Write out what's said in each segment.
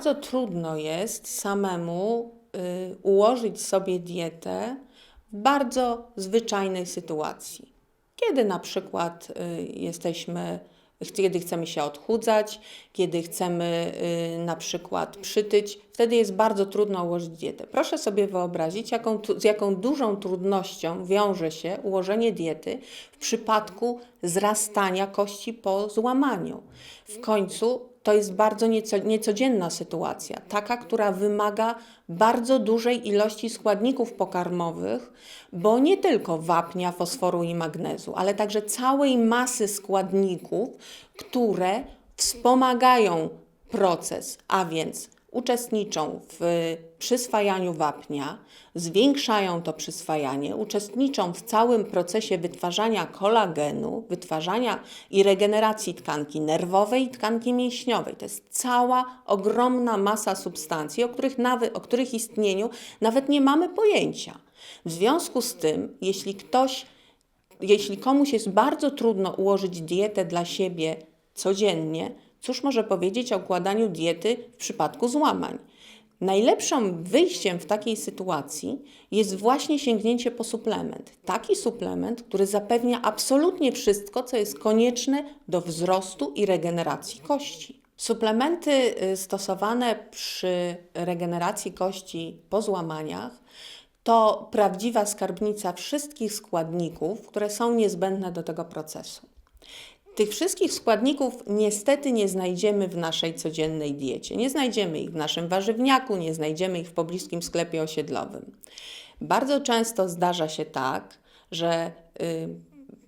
bardzo trudno jest samemu y, ułożyć sobie dietę w bardzo zwyczajnej sytuacji. Kiedy na przykład y, jesteśmy, kiedy chcemy się odchudzać, kiedy chcemy y, na przykład przytyć, wtedy jest bardzo trudno ułożyć dietę. Proszę sobie wyobrazić, jaką, z jaką dużą trudnością wiąże się ułożenie diety w przypadku zrastania kości po złamaniu. W końcu to jest bardzo nieco, niecodzienna sytuacja, taka, która wymaga bardzo dużej ilości składników pokarmowych, bo nie tylko wapnia, fosforu i magnezu, ale także całej masy składników, które wspomagają proces, a więc uczestniczą w przyswajaniu wapnia, zwiększają to przyswajanie, uczestniczą w całym procesie wytwarzania kolagenu, wytwarzania i regeneracji tkanki nerwowej i tkanki mięśniowej. To jest cała ogromna masa substancji, o których, nawet, o których istnieniu nawet nie mamy pojęcia. W związku z tym, jeśli ktoś jeśli komuś jest bardzo trudno ułożyć dietę dla siebie codziennie, cóż może powiedzieć o układaniu diety w przypadku złamań? Najlepszym wyjściem w takiej sytuacji jest właśnie sięgnięcie po suplement. Taki suplement, który zapewnia absolutnie wszystko, co jest konieczne do wzrostu i regeneracji kości. Suplementy y, stosowane przy regeneracji kości po złamaniach to prawdziwa skarbnica wszystkich składników, które są niezbędne do tego procesu. Tych wszystkich składników niestety nie znajdziemy w naszej codziennej diecie. Nie znajdziemy ich w naszym warzywniaku, nie znajdziemy ich w pobliskim sklepie osiedlowym. Bardzo często zdarza się tak, że y,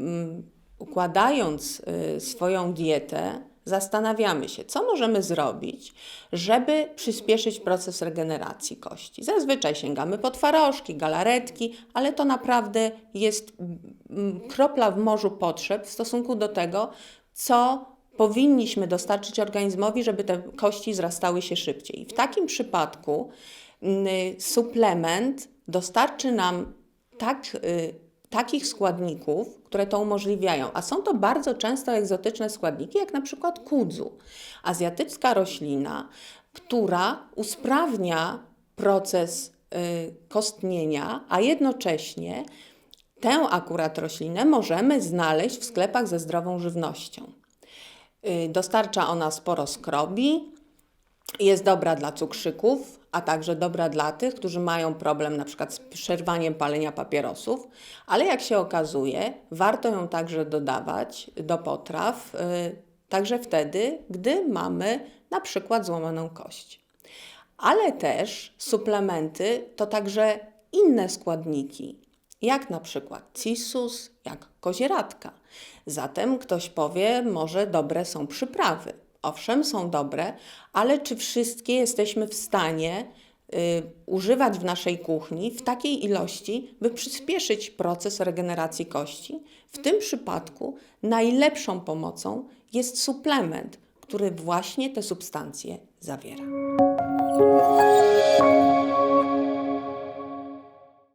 mm, układając y, swoją dietę, zastanawiamy się, co możemy zrobić, żeby przyspieszyć proces regeneracji kości. Zazwyczaj sięgamy po twarożki, galaretki, ale to naprawdę jest mm, kropla w morzu potrzeb w stosunku do tego, co powinniśmy dostarczyć organizmowi, żeby te kości wzrastały się szybciej. W takim przypadku mm, suplement dostarczy nam tak, y, takich składników, które to umożliwiają. A są to bardzo często egzotyczne składniki, jak na przykład kudzu, azjatycka roślina, która usprawnia proces y, kostnienia, a jednocześnie tę akurat roślinę możemy znaleźć w sklepach ze zdrową żywnością. Y, Dostarcza ona sporo skrobi, jest dobra dla cukrzyków, a także dobra dla tych, którzy mają problem na przykład z przerwaniem palenia papierosów, ale jak się okazuje, warto ją także dodawać do potraw, y, także wtedy, gdy mamy na przykład złamaną kość. Ale też suplementy to także inne składniki, jak na przykład cisus, jak kozieradka. Zatem ktoś powie, może dobre są przyprawy. Owszem, są dobre, ale czy wszystkie jesteśmy w stanie y, używać w naszej kuchni w takiej ilości, by przyspieszyć proces regeneracji kości? W tym przypadku najlepszą pomocą jest suplement, który właśnie te substancje zawiera.